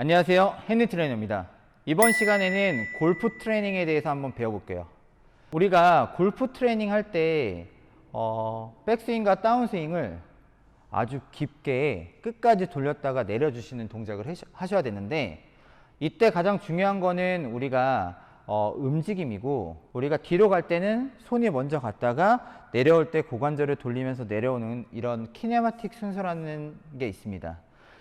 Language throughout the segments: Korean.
안녕하세요. 헨리 트레이너입니다. 이번 시간에는 골프 트레이닝에 대해서 한번 배워볼게요. 우리가 골프 트레이닝 할 때, 어, 백스윙과 다운스윙을 아주 깊게 끝까지 돌렸다가 내려주시는 동작을 하셔야 되는데, 이때 가장 중요한 거는 우리가 어, 움직임이고, 우리가 뒤로 갈 때는 손이 먼저 갔다가 내려올 때 고관절을 돌리면서 내려오는 이런 키네마틱 순서라는 게 있습니다.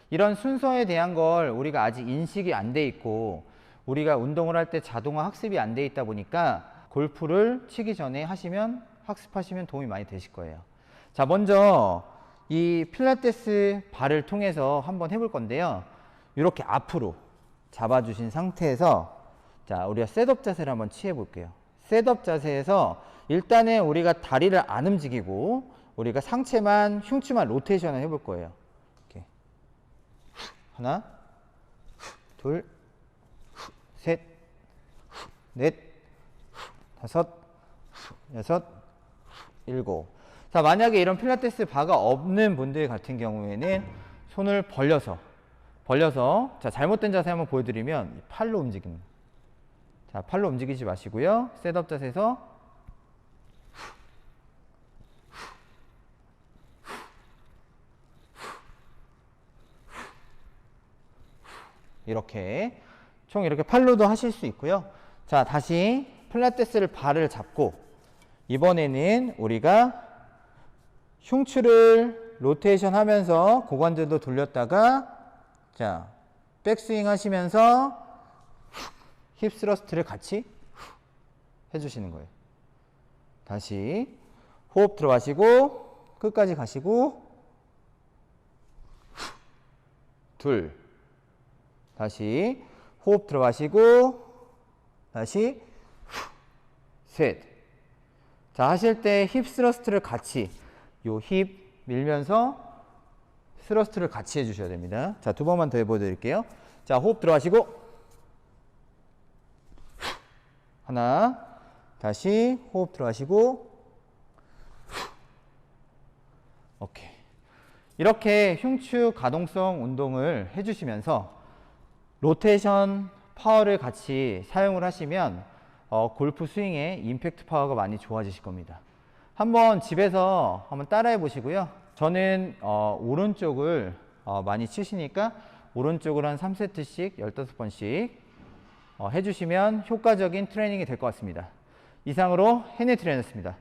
이런 순서에 대한 걸 우리가 아직 인식이 안 돼 있고 우리가 운동을 할 때 자동화 학습이 안 돼 있다 보니까 골프를 치기 전에 하시면 학습하시면 도움이 많이 되실 거예요. 자, 먼저 이 필라테스 발을 통해서 한번 해볼 건데요. 이렇게 앞으로 잡아주신 상태에서 자, 우리가 셋업 자세를 한번 취해 볼게요. 셋업 자세에서 일단은 우리가 다리를 안 움직이고 우리가 상체만 흉추만 로테이션을 해볼 거예요. 하나, 둘, 셋, 넷, 다섯, 여섯, 일곱. 자, 만약에 이런 필라테스 바가 없는 분들 같은 경우에는 손을 벌려서, 벌려서, 자, 잘못된 자세 한번 보여드리면 팔로 움직입니다. 자, 팔로 움직이지 마시고요. 셋업 자세에서 이렇게 총 이렇게 팔로도 하실 수 있고요. 자, 다시 필라테스를 발을 잡고 이번에는 우리가 흉추를 로테이션 하면서 고관절도 돌렸다가 자, 백스윙 하시면서 힙 스러스트를 같이 해주시는 거예요. 다시 호흡 들어가시고 끝까지 가시고 둘 다시 호흡 들어가시고 다시 셋. 자 하실 때 힙 스러스트를 같이 요 힙 밀면서 스러스트를 같이 해주셔야 됩니다. 자 두 번만 더 해보여드릴게요. 자 호흡 들어가시고 하나 다시 호흡 들어가시고 오케이. 이렇게 흉추 가동성 운동을 해주시면서 로테이션 파워를 같이 사용을 하시면 어, 골프 스윙의 임팩트 파워가 많이 좋아지실 겁니다. 한번 집에서 한번 따라해 보시고요. 저는 어, 오른쪽을 어, 많이 치시니까 오른쪽을 한 3세트씩 15번씩 어, 해주시면 효과적인 트레이닝이 될 것 같습니다. 이상으로 해내 트레이너였습니다.